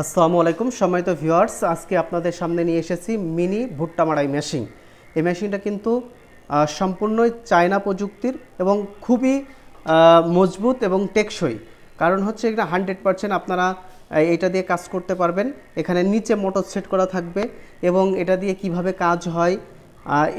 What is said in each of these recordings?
আসসালামু আলাইকুম, সম্মানিত ভিউয়ার্স। আজকে আপনাদের সামনে নিয়ে এসেছি মিনি ভুট্টা মারাই মেশিন। এই মেশিনটা কিন্তু সম্পূর্ণই চায়না প্রযুক্তির এবং খুবই মজবুত এবং টেকসই। কারণ হচ্ছে এটা হান্ড্রেড পার্সেন্ট আপনারা এটা দিয়ে কাজ করতে পারবেন। এখানে নিচে মোটর সেট করা থাকবে এবং এটা দিয়ে কীভাবে কাজ হয়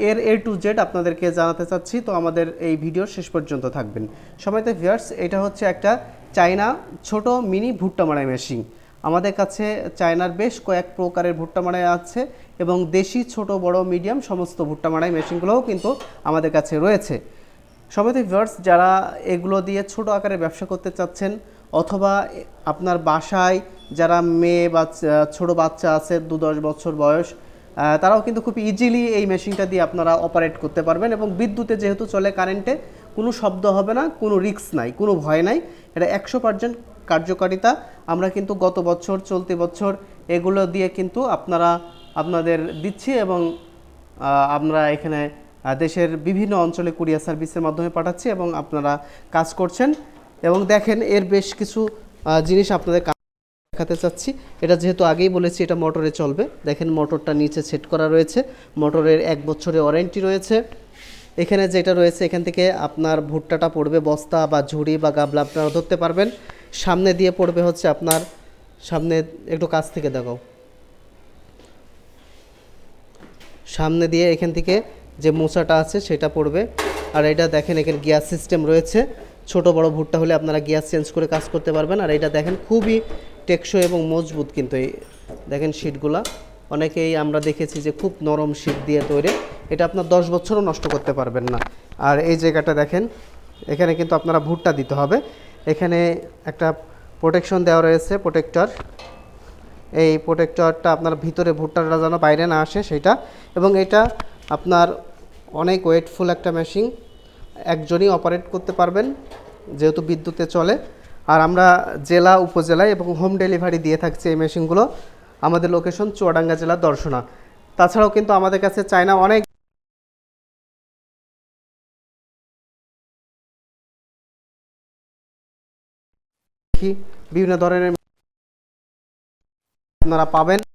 এর এ টু জেড আপনাদেরকে জানাতে চাচ্ছি। তো আমাদের এই ভিডিও শেষ পর্যন্ত থাকবেন। সময়তে ভিউয়ার্স, এটা হচ্ছে একটা চায়না ছোট মিনি ভুট্টা মারাই মেশিন। আমাদের কাছে চায়নার বেশ কয়েক প্রকারের ভুট্টা মারাই আছে এবং দেশি, ছোট, বড়, মিডিয়াম সমস্ত ভুট্টা মারাই মেশিনগুলোও কিন্তু আমাদের কাছে রয়েছে। সমিতি ভিউয়ার্স, যারা এগুলো দিয়ে ছোট আকারে ব্যবসা করতে চাচ্ছেন অথবা আপনার বাসায় যারা মেয়ে বাচ্চা ছোট বাচ্চা আছে, দু দশ বছর বয়স তারাও কিন্তু খুব ইজিলি এই মেশিনটা দিয়ে আপনারা অপারেট করতে পারবেন এবং বিদ্যুতে যেহেতু চলে কারেন্টে কোনো শব্দ হবে না, কোনো রিস্ক নাই, কোনো ভয় নাই। এটা একশো পার্সেন্ট কার্যকারিতা। আমরা কিন্তু গত বছর, চলতি বছর এগুলো দিয়ে কিন্তু আপনারা, আপনাদের দিচ্ছি এবং আমরা এখানে দেশের বিভিন্ন অঞ্চলে কুরিয়ার সার্ভিসের মাধ্যমে পাঠাচ্ছি এবং আপনারা কাজ করছেন। এবং দেখেন, এর বেশ কিছু জিনিস আপনাদের দেখাতে চাচ্ছি। এটা যেহেতু আগেই বলেছি, এটা মোটরে চলবে। দেখেন, মোটরটা নিচে সেট করা রয়েছে। মোটরের এক বছরের ওয়ারেন্টি রয়েছে। এখানে যেটা রয়েছে, এখান থেকে আপনার ভুট্টাটা পড়বে বস্তা বা ঝুড়ি বা গাবলা আপনারা ধরতে পারবেন। সামনে দিয়ে পড়বে হচ্ছে আপনার সামনে একটু কাছ থেকে দেখাও। সামনে দিয়ে এখান থেকে যে মোচাটা আছে সেটা পড়বে। আর এটা দেখেন এখানে গিয়ার সিস্টেম রয়েছে। ছোট বড় ভুট্টা হলে আপনারা গিয়ার চেঞ্জ করে কাজ করতে পারবেন। আর এটা দেখেন খুবই টেকসই এবং মজবুত কিন্তু এই দেখেন শিটগুলা। অনেকেই আমরা দেখেছি যে খুব নরম শিট দিয়ে তৈরি। এটা আপনার দশ বছরও নষ্ট করতে পারবেন না। আর এই জায়গাটা দেখেন, এখানে কিন্তু আপনারা ভুট্টা দিতে হবে। এখানে একটা প্রোটেকশন দেওয়া রয়েছে প্রোটেক্টর এই প্রোটেক্টরটা আপনার ভিতরে ভুট্টাটা যেন বাইরে না আসে সেটা। এবং এটা আপনার অনেক ওয়েটফুল একটা মেশিন একজনই অপারেট করতে পারবেন, যেহেতু বিদ্যুতে চলে। আর আমরা জেলা, উপজেলায় এবং হোম ডেলিভারি দিয়ে থাকছি এই মেশিনগুলো আমাদের লোকেশন চুয়াডাঙ্গা জেলার দর্শনা। তাছাড়াও কিন্তু আমাদের কাছে চায়না অনেক বিভিন্ন ধরনের আপনারা পাবেন।